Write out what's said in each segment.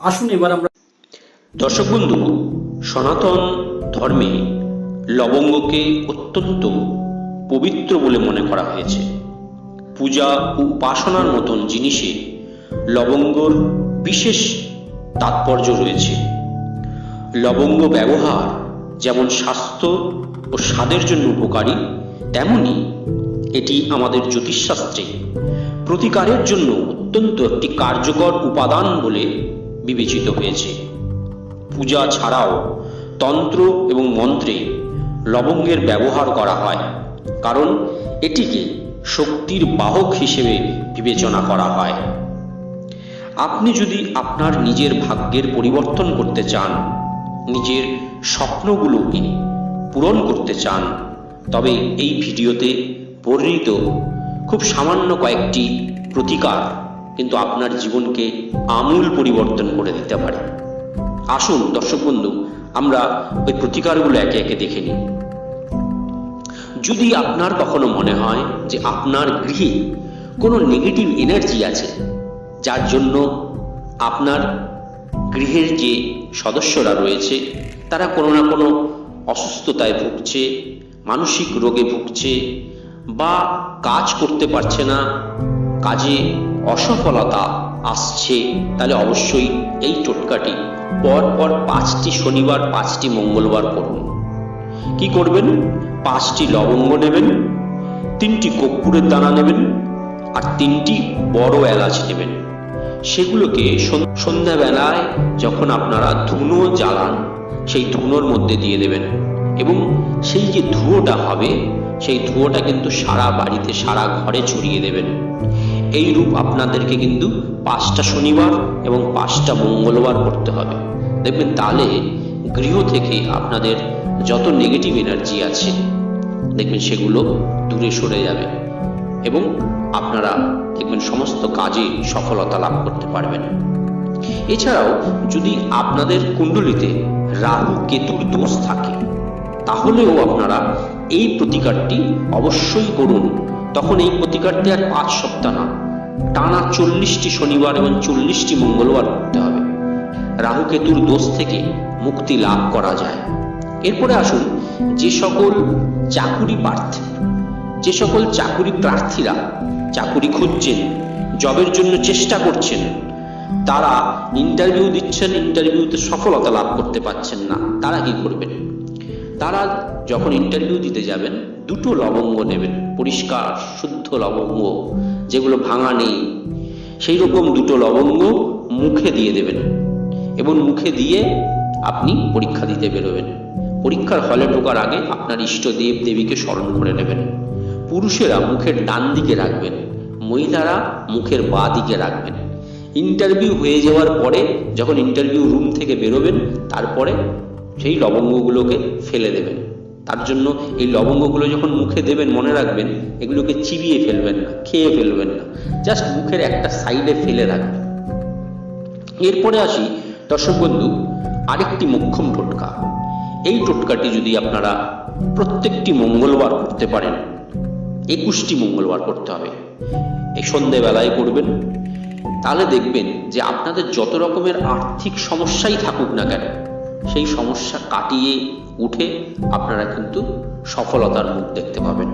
আসুন এবার আমরা দর্শক বন্ধু, সনাতন ধর্মে লবঙ্গকে অত্যন্ত পবিত্র বলে মনে করা হয়েছে। পূজা ও উপাসনার মতন জিনিসে লবঙ্গর বিশেষ তাৎপর্য রয়েছে। লবঙ্গ ব্যবহার যেমন স্বাস্থ্য ও স্বাদের জন্য উপকারী, তেমনি এটি আমাদের জ্যোতিষশাস্ত্রে প্রতিকারের জন্য অত্যন্ত একটি কার্যকর উপাদান বলে বিবেচিত হয়েছে। পূজা ছাড়াও তন্ত্র এবং মন্ত্রে লবঙ্গের ব্যবহার করা হয়, কারণ এটিকে শক্তির বাহক হিসেবে বিবেচনা করা হয়। আপনি যদি আপনার নিজের ভাগ্যের পরিবর্তন করতে চান, নিজের স্বপ্নগুলোকে পূরণ করতে চান, তবে এই ভিডিওতে বর্ণিত খুব সামান্য কয়েকটি প্রতিকার। কিন্তু আপনার জীবনকে আমূল পরিবর্তন করে দিতে পারে। আসুন দর্শক বন্ধু, আমরা ওই প্রতিকারগুলো একে একে দেখে নিই। যদি আপনার কখনো মনে হয় যে আপনার গৃহে কোনো নেগেটিভ এনার্জি আছে, যার জন্য আপনার গৃহের যে সদস্যরা রয়েছে, তারা কোনো না কোনো অসুস্থতায় ভুগছে, মানসিক রোগে ভুগছে বা কাজ করতে পারছে না, কাজে অসফলতা আসছে, তাহলে অবশ্যই এই টোটকাটি। পর পাঁচটি শনিবার, পাঁচটি মঙ্গলবার করুন। কি করবেন? পাঁচটি লবঙ্গ নেবেন, তিনটি কর্পূরের দানা নেবেন, আর তিনটি বড় এলাচ নেবেন। সেগুলোকে সন- সন্ধ্যাবেলায় যখন আপনারা ধুনো জ্বালান, সেই ধুনোর মধ্যে দিয়ে দেবেন। এবং সেই যে ধুয়োটা হবে, সেই ধুয়োটা কিন্তু সারা বাড়িতে, সারা ঘরে ছড়িয়ে দেবেন। এই রূপ আপনাদেরকে কিন্তু পাঁচটা শনিবার এবং পাঁচটা মঙ্গলবার করতে হবে। দেখবেন তাহলে গৃহ থেকে আপনাদের যত নেগেটিভ এনার্জি আছে, দেখবেন সেগুলো দূরে সরে যাবে এবং আপনারা দেখবেন সমস্ত কাজে সফলতা লাভ করতে পারবেন। এছাড়াও যদি আপনাদের কুণ্ডলিতে রাহু কেতুর দোষ থাকে, তাহলেও আপনারা এই প্রতিকারটি অবশ্যই করুন। তখন এই প্রতিকারটি আর পাঁচ সপ্তাহ না টানা চল্লিশটি শনিবার এবং চল্লিশটি মঙ্গলবার করতে হবে। রাহু কেতুর দোষ থেকে মুক্তি লাভ করা যায়। এরপরে আসুন, যে সকল চাকুরি প্রার্থী, যে সকল চাকুরি প্রার্থীরা চাকুরি খুঁজছেন, জবের জন্য চেষ্টা করছেন, তারা ইন্টারভিউ দিচ্ছেন ইন্টারভিউতে সফলতা লাভ করতে পারছেন না, তারা কি করবেন? তারা যখন ইন্টারভিউ দিতে যাবেন, দুটো লবঙ্গ নেবেন। পরিষ্কার, শুদ্ধ লবঙ্গ, যেগুলো ভাঙা নেই সেই রকম দুটো লবঙ্গ মুখে দিয়ে দেবেন এবং মুখে দিয়ে আপনি পরীক্ষা দিতে বেরোবেন। পরীক্ষার হলে ঢোকার আগে আপনার ইষ্ট দেব দেবীকে স্মরণ করে নেবেন। পুরুষেরা মুখের ডান দিকে রাখবেন, মহিলারা মুখের বাঁ দিকে রাখবেন। ইন্টারভিউ হয়ে যাওয়ার পরে যখন ইন্টারভিউ রুম থেকে বেরোবেন, তারপরে সেই লবঙ্গগুলোকে ফেলে দেবেন। তার জন্য এই লবঙ্গগুলো যখন মুখে দেবেন, মনে রাখবেন, এগুলোকে চিবিয়ে ফেলবেন না, খেয়ে ফেলবেন না। জাস্ট মুখের একটা সাইডে ফেলে রাখবেন। এরপরে আসি, দর্শক বন্ধু, আরেকটি মোক্ষম টোটকা। এই টোটকাটি যদি আপনারা প্রত্যেকটি মঙ্গলবার করতে পারেন, একুশটি মঙ্গলবার করতে হবে। এই সন্ধেবেলায় করবেন, তাহলে দেখবেন যে আপনাদের যত রকমের আর্থিক সমস্যাই থাকুক না কেন, সেই সমস্যা কাটিয়ে উঠে আপনারা কিন্তু সফলতার মুখ দেখতে পাবেন।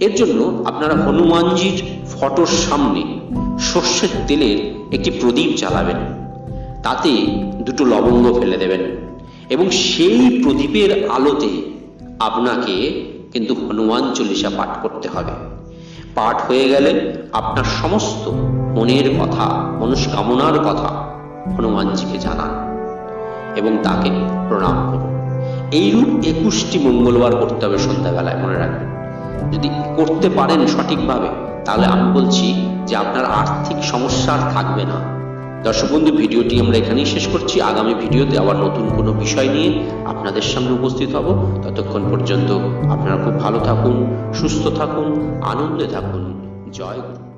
এর জন্য আপনারা হনুমানজির ফটোর সামনে সর্ষের তেলের একটি প্রদীপ জ্বালাবেন। তাতে দুটো লবঙ্গ ফেলে দেবেন এবং সেই প্রদীপের আলোতে আপনাকে কিন্তু হনুমান চল্লিশা পাঠ করতে হবে। পাঠ হয়ে গেলে আপনার সমস্ত মনের কথা, মনস্কামনার কথা হনুমানজিকে জানান এবং তাকে প্রণাম করুন। এইরূপ একুশটি মঙ্গলবার করতে হবে সন্ধ্যাবেলায়, মনে রাখবেন। যদি করতে পারেন সঠিকভাবে, তাহলে আমি বলছি যে আপনার আর্থিক সমস্যা আর থাকবে না। দর্শক বন্ধু, ভিডিওটি আমরা এখানেই শেষ করছি। আগামী ভিডিওতে আবার নতুন কোনো বিষয় নিয়ে আপনাদের সামনে উপস্থিত হব। ততক্ষণ পর্যন্ত আপনারা খুব ভালো থাকুন, সুস্থ থাকুন, আনন্দে থাকুন। জয় গুরু।